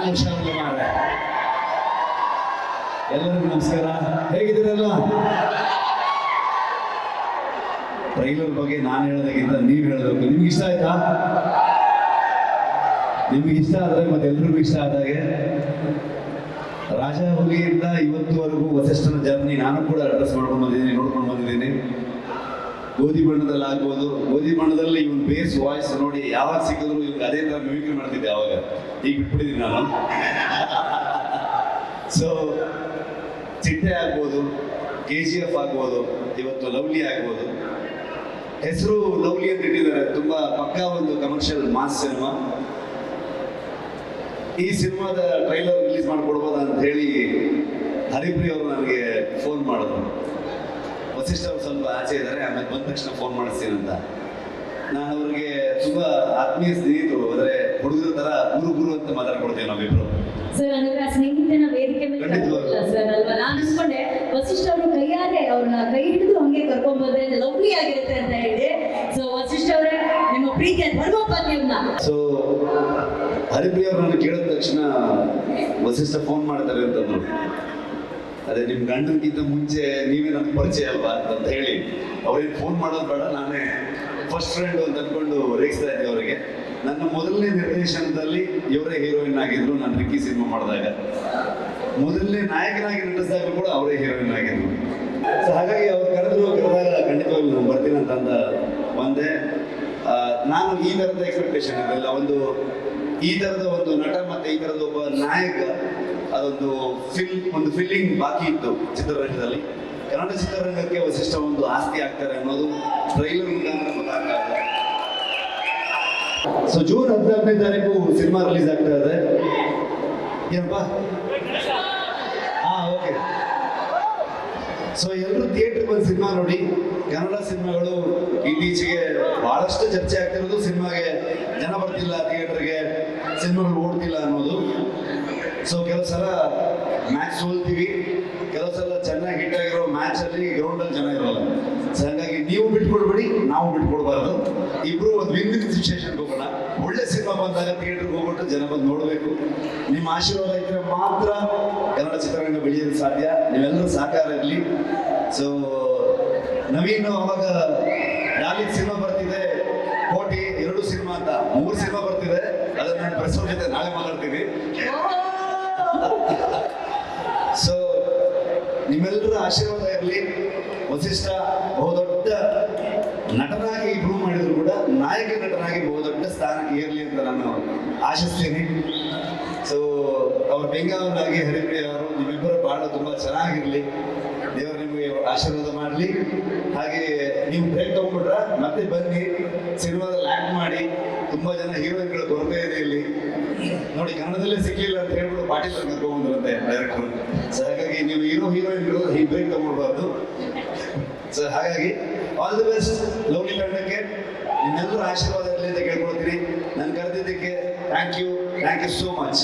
ನಾನು ಮಾಡಿದೆ ಎಲ್ಲರಿಗೂ ನಮಸ್ಕಾರ. ಹೇಗಿದ್ದೀರಲ್ಲ? ಟ್ರೈಲರ್ ಬಗ್ಗೆ ನಾನು ಹೇಳೋದಕ್ಕಿಂತ ನೀವು ಹೇಳಬೇಕು. ನಿಮ್ಗೆ ಇಷ್ಟ ಆಯ್ತಾ? ನಿಮ್ಗೆ ಇಷ್ಟ ಆದರೆ ಮತ್ತೆ ಎಲ್ರಿಗೂ ಇಷ್ಟ ಆದಾಗೆ ರಾಜ ಹುಲಿಯಿಂದ ಇವತ್ತುವರೆಗೂ ವಸಿಷ್ಠನ ಜರ್ನಿ ನಾನು ಕೂಡ ಅಡ್ರೆಸ್ ಮಾಡ್ಕೊಂಡು ಬಂದಿದ್ದೀನಿ, ನೋಡ್ಕೊಂಡು ಬಂದಿದ್ದೀನಿ. ಗೋಧಿ ಬಣ್ಣದಲ್ಲಿ ಆಗ್ಬೋದು ಗೋಧಿ ಬಣ್ಣದಲ್ಲಿ ಇವನ್ ಬೇಸ್ ವಾಯ್ಸ್ ನೋಡಿ ಯಾವಾಗ ಸಿಕ್ಕಿದ್ರು ಇವ್ರಿಗೆ ಅದೇ ತರ ಮಿಮಿಕ್ರಿ ಮಾಡ್ತಿದ್ದೆ ಅವಾಗ. ಈಗ ಬಿಟ್ಬಿಟ್ಟಿದ್ದೀನಿ ನಾನು. ಸೊ ಚಿಟ್ಟೆ ಆಗ್ಬೋದು ಕೆ ಜಿ ಎಫ್ ಆಗ್ಬೋದು ಇವತ್ತು ಲವ್ಲಿ ಆಗ್ಬೋದು ಹೆಸರು ಲವ್ಲಿ ಅಂತ ಇಟ್ಟಿದ್ದಾರೆ. ತುಂಬಾ ಪಕ್ಕಾ ಒಂದು ಕಮರ್ಷಿಯಲ್ ಮಾಸ್ ಸಿನಿಮಾ ಈ ಸಿನಿಮಾದ ಟ್ರೈಲರ್ ರಿಲೀಸ್ ಮಾಡ್ಕೊಡ್ಬೋದಾ ಅಂತ ಹೇಳಿ ಹರಿಪ್ರಿಯ ಅವರು ನನಗೆ ಫೋನ್ ಮಾಡಿದ್ರು. ವಸಿಷ್ಠ ಅವರು ಸ್ವಲ್ಪ ಆಚೆ ಇದ್ದಾರೆ ಆಮೇಲೆ ಬಂದ ತಕ್ಷಣ ಫೋನ್ ಮಾಡಿಸ್ತೀನಿ ಅಂತ. ನಾನು ಅವ್ರಿಗೆ ತುಂಬ ಆತ್ಮೀಯ ಸ್ನೇಹಿತರು ಅಂದ್ರೆ ಹುಡುಗರ ತರ ಗುರು ಗುರು ಅಂತ ಮಾತಾಡ್ಕೊಡ್ತೇವೆ ನಾವಿಬ್ರು. ಸರ್ ಹಂಗಾದ್ರೆ ಆ ಸ್ನೇಹಿತನ ವೇದಿಕೆ ಮೇಲೆ ಕರ್ಕೊಂಡ್ರಲ್ಲ ಸರ್ ಅಲ್ವಾ? ನಾನು ಅನ್ಕೊಂಡೆ ವಸಿಷ್ಠ ಅವರು ಕೈಯಾರೆ ಅವ್ರನ್ನ ಕೈ ಹಿಡಿದು ಹಂಗೆ ಕರ್ಕೊಂಡ್ ಬಂದ್ರೆ ಲವ್ಲಿ ಆಗಿರುತ್ತೆ ಅಂತ ಹೇಳಿ. ಸೊ ವಸಿಷ್ಠ ಅವರೇ ನಿಮ್ಮ ಪ್ರೀತಿ ಅಂತ ಬರ್ಬೋಪ್ಪ ನೀವ್ನ ಸೊ ಹರಿಪ್ರಿಯ ಅವರು ಕೇಳಿದ ತಕ್ಷಣ ವಸಿಷ್ಠ ಫೋನ್ ಮಾಡ್ತಾರೆ ಅಂತಂದ್ರು. ಅದೇ ನಿಮ್ ಗಂಡನಿಗಿಂತ ಮುಂಚೆ ನೀವೇ ನನಗೆ ಪರಿಚಯ ಅಲ್ವಾ ಅಂತ ಹೇಳಿ ಅವ್ರಿಗೆ ಫೋನ್ ಮಾಡೋದು ಬೇಡ, ನಾನೇ ಫಸ್ಟ್ ಫ್ರೆಂಡ್ ಅಂತ ಅನ್ಕೊಂಡು ರೇಗಿಸ್ತಾ ಇದ್ದೆ ಅವರಿಗೆ. ನನ್ನ ಮೊದಲನೇ ನಿರ್ದೇಶನದಲ್ಲಿ ಇವರೇ ಹೀರೋಯಿನ್ ಆಗಿದ್ರು, ನಾನು ರಿಕ್ಕಿ ಸಿನಿಮಾ ಮಾಡಿದಾಗ. ಮೊದಲನೇ ನಾಯಕನಾಗಿ ನಟಿಸಿದಾಗ ಕೂಡ ಅವರೇ ಹೀರೋಯಿನ್ ಆಗಿದ್ರು. ಸೊ ಹಾಗಾಗಿ ಅವ್ರು ಕರೆದ್ರು, ಕರೆದಾಗ ಖಂಡಿತವಾಗ್ಲೂ ನಾನು ಬರ್ತೀನಿ ಅಂತಂದ ಒಂದೇ ನಾನು ಈ ಥರದ ಎಕ್ಸ್ಪೆಕ್ಟೇಷನ್ ಇರಲಿಲ್ಲ. ಒಂದು ಈ ತರದ ಒಂದು ನಟ ಮತ್ತೆ ಈ ತರದ ಒಬ್ಬ ನಾಯಕ, ಅದೊಂದು ಫಿಲ್ ಒಂದು ಫಿಲ್ಲಿಂಗ್ ಬಾಕಿ ಇತ್ತು ಚಿತ್ರರಂಗದಲ್ಲಿ. ಕನ್ನಡ ಚಿತ್ರರಂಗಕ್ಕೆ ವಿಶಿಷ್ಟ ಒಂದು ಆಸ್ತಿ ಆಗ್ತಾರೆ ಅನ್ನೋದು ಟ್ರೈಲರ್ ಮುಖಾಂತರ ಗೊತ್ತಾಗ್ತಾ ಸೊ ಜೂನ್ ಹದಿನಾಲ್ಕನೇ ತಾರೀಕು ಸಿನಿಮಾ ರಿಲೀಸ್ ಆಗ್ತಾ ಇದೆ. ಏನಪ್ಪ? ಹಾ ಓಕೆ ಸೊ ಎಲ್ಲರೂ ಥಿಯೇಟರ್ ಬಂದು ಸಿನಿಮಾ ನೋಡಿ. ಕನ್ನಡ ಸಿನಿಮಾಗಳು ಇತ್ತೀಚೆಗೆ ಬಹಳಷ್ಟು ಚರ್ಚೆ ಆಗ್ತಿರೋದು ಸಿನಿಮಾಗೆ ಜನ ಬರ್ತಿಲ್ಲ ಥಿಯೇಟರ್ಗೆ ಸಿನಿಮಾಗಳು ಓಡ್ತಿಲ್ಲ ಅನ್ನೋದು. ಸೊ ಕೆಲವು ಸಲ ಮ್ಯಾಚ್ ಸೋಲ್ತೀವಿ. ಕೆಲವು ಸಲ ಚೆನ್ನಾಗಿ ಹಿಟ್ ಆಗಿರೋ ಮ್ಯಾಚ್ ಅಲ್ಲಿ ಗ್ರೌಂಡ್ ಅಲ್ಲಿ ಜನ ಇರೋಲ್ಲ. ಸೊ ಹಾಗಾಗಿ ನೀವು ಬಿಟ್ಕೊಡ್ಬೇಡಿ, ನಾವು ಬಿಟ್ಕೊಡ್ಬಾರ್ದು. ಇಬ್ರು ಒಂದು ವಿನ್ ವಿನ್ ಹೋಗೋಣ. ಒಳ್ಳೆ ಸಿನಿಮಾ ಬಂದಾಗ ಥಿಯೇಟರ್ಗೆ ಹೋಗ್ಬಿಟ್ಟು ಜನ ಬಂದು ನೋಡಬೇಕು. ನಿಮ್ಮ ಆಶೀರ್ವಾದ ಇದ್ರೆ ಮಾತ್ರ ಕನ್ನಡ ಚಿತ್ರರಂಗ ಬೆಳೆಯಲು ಸಾಧ್ಯ. ನೀವೆಲ್ಲರೂ ಸಹಕಾರ ಇರಲಿ. ಸೊ ನವೀನ್, ಅವಾಗ ಡಾಲಿ ಸಿನಿಮಾ ಬರ್ತಿದೆ. ಕೋಟಿ, ಎರಡು ಸಿನಿಮಾ ಅಂತ. ಮೂರು ಸಿನಿಮಾ ನಾನು ಜೊತೆ ನಾಳೆ ಮಾತಾಡ್ತೀನಿ. ಸೊ ನಿಮ್ಮೆಲ್ಲರ ಆಶೀರ್ವಾದ ಇರಲಿ. ವಸಿಷ್ಠ ಬಹುದೊಡ್ಡ ನಟನಾಗಿ ಇಂಪ್ರೂವ್ ಮಾಡಿದ್ರು ಕೂಡ ನಾಯಕ ನಟನಾಗಿ ಬಹುದೊಡ್ಡ ಸ್ಥಾನಕ್ಕೆ ಏರ್ಲಿ ಅಂತ ನಾನು ಆಶಿಸ್ತೀನಿ. ಸೊ ಅವ್ರ ಬೆಂಗಾವಲಾಗಿ ಹರಿಪ್ರಿಯ ಅವರು ನಿಮ್ಮಿಬ್ಬರ ಬಾಳು ತುಂಬಾ ಚೆನ್ನಾಗಿರ್ಲಿ. ದೇವರು ನಿಮಗೆ ಆಶೀರ್ವಾದ ಮಾಡಲಿ. ಹಾಗೆ ನೀವು ಬ್ರೇಕ್ ತಗೊಂಡ್ಬಿಟ್ರ ಮತ್ತೆ ಬನ್ನಿ, ಸಿನಿಮಾದಲ್ಲಿ ಆಕ್ಟ್ ಮಾಡಿ. ತುಂಬಾ ಜನ ಹೀರೋಯಿನ್ಗಳು ಕೊರತೆ ಇದೆ ಇಲ್ಲಿ. ನೋಡಿ, ಕನ್ನಡದಲ್ಲೇ ಸಿಕ್ಕಿಲ್ಲ ಅಂತ ಹೇಳ್ಬಿಟ್ಟು ಪಾಟೀಲ್ ಕರ್ಕೊಂಡ್ಬಂದ್ರಂತೆ ಡೈರೆಕ್ಟರ್ ಸೊ ಹಾಗಾಗಿ ನೀವು ಹೀರೋ, ಹೀರೋಯಿನ್ಗಳು ಈ ಬ್ರೇಕ್ ತಗೊಳ್ಬಾರ್ದು. ಸೊ ಹಾಗಾಗಿ ಆಲ್ ದಿ ಬೆಸ್ಟ್ ಲವ್ಲಿ ತಂಡಕ್ಕೆ ನಿಮ್ಮೆಲ್ಲರೂ ಆಶೀರ್ವಾದ ಇರಲಿ ಅಂತ ಕೇಳ್ಕೊಳ್ತೀನಿ. ನಾನು ಕರೆದಿದ್ದಕ್ಕೆ thank you thank you so much